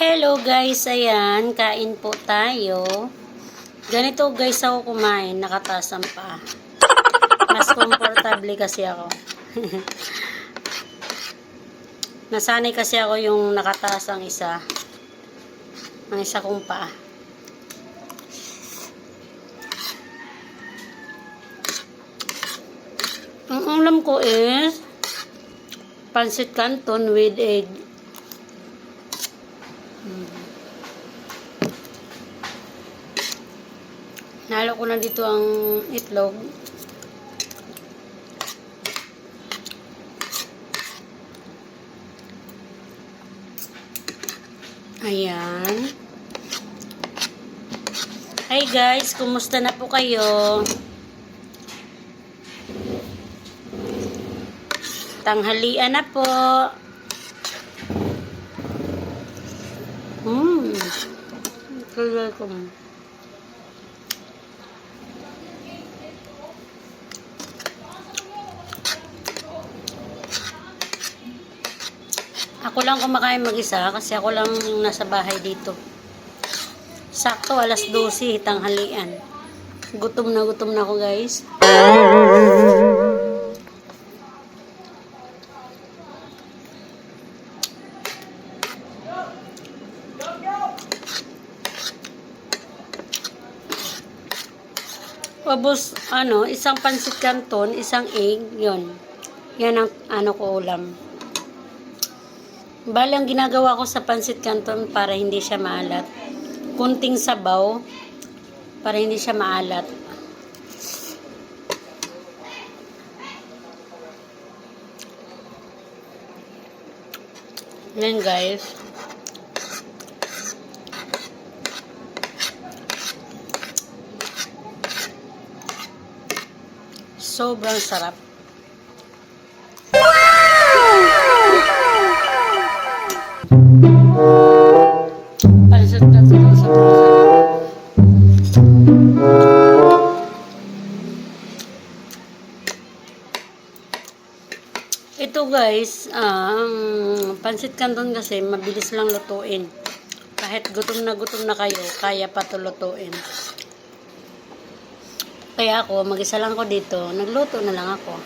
Hello guys, ayan, kain po tayo. Ganito guys ako kumain, nakatasan pa. Mas komportable kasi ako. Nasanay kasi ako yung nakataas ang isa. Ang isa kong paa. Ang ulam ko is pancit canton with egg. Nalo ko na dito ang itlog. Ayan. Hi guys, kumusta na po kayo? Tanghalian na po. Hmm. Kaya ko. Ako lang kumakain mag-isa kasi ako lang nasa bahay dito. Sakto, alas 12, tanghalian. Gutom na gutom na ako guys. Tapos, ano, isang pansit canton, isang egg, yon Yan ang ano ko ulam. Bali, ang ginagawa ko sa pansit canton para hindi siya maalat. Kunting sabaw para hindi siya maalat. Yan guys. Sobrang sarap. Ito guys, ang pansit canton kasi mabilis lang lutuin. Kahit gutom na gutom na kayo, kaya pa to lutuin. Kaya ako, mag-isa lang ako dito, nagluto na lang ako.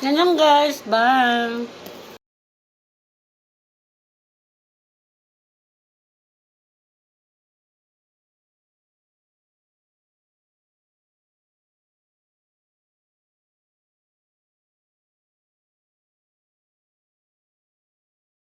Yan lang guys, bye!